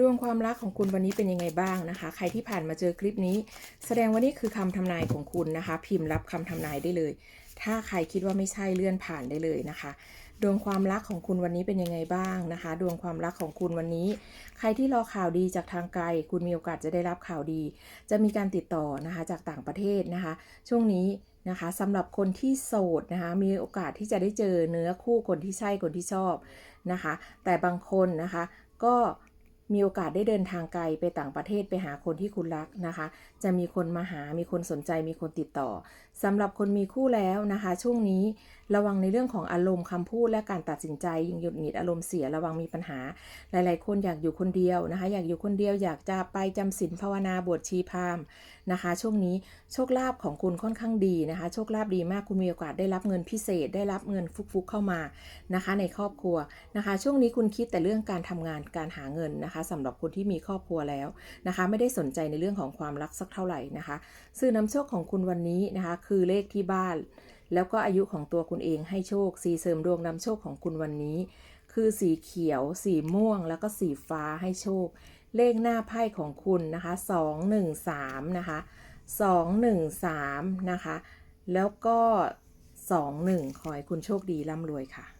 ดวงความรักของคุณวันนี้เป็นยังไงบ้างนะคะ ใครที่ผ่านมาเจอคลิปนี้ แสดงว่านี่คือคำทำนายของคุณนะคะ พิมพ์รับคำทำนายได้เลย ถ้าใครคิดว่าไม่ใช่เลื่อนผ่านได้เลยนะคะ ดวงความรักของคุณวันนี้เป็นยังไงบ้างนะคะ ดวงความรักของคุณวันนี้ ใครที่รอข่าวดีจากทางไกล คุณมีโอกาสจะได้รับข่าวดี จะมีการติดต่อนะคะจากต่างประเทศนะคะ ช่วงนี้นะคะสำหรับคนที่โสดนะคะมีโอกาสที่จะได้เจอเนื้อคู่คนที่ใช่คนที่ชอบนะคะ แต่บางคนนะคะก็ มีโอกาสได้เดินทางไกลไปต่างประเทศไปหาคนที่คุณรักนะคะ จะมีคนมาหา มีคนสนใจ มีคนติดต่อสำหรับคนมีคู่แล้วนะคะ ช่วงนี้ ระวังในเรื่องของอารมณ์คำพูดและการตัดสินใจยิงหยุดหงิดอารมณ์เสียระวังมีปัญหา หลาย ๆ คนอยากอยู่คนเดียวนะคะ อยากอยู่คนเดียวอยากจะไปจำศีลภาวนาบวชชีพามนะคะ ช่วงนี้โชคลาภของคุณค่อนข้างดีนะคะ โชคลาภดีมากคุณมีโอกาสได้รับเงินพิเศษ ได้รับเงินฟุกๆเข้ามานะคะ ในครอบครัวนะคะ ช่วงนี้คุณคิดแต่เรื่องการทำงานการหาเงินนะคะสำหรับคนที่มีครอบครัวแล้วนะคะ ไม่ได้สนใจในเรื่องของความรักสักเท่าไหร่นะคะสื่อนำโชคของคุณวันนี้นะคะ คือเลขที่บ้าน แล้วก็อายุของตัวคุณเองให้โชค สีเสริมดวงนำโชคของคุณวันนี้ คือสีเขียว สีม่วง แล้วก็สีฟ้าให้โชค เลขหน้าไพ่ของคุณนะคะ2 1 3นะคะ2 1 3นะคะ แล้วก็ 2 1 ขอให้คุณโชคดีร่ำรวยค่ะ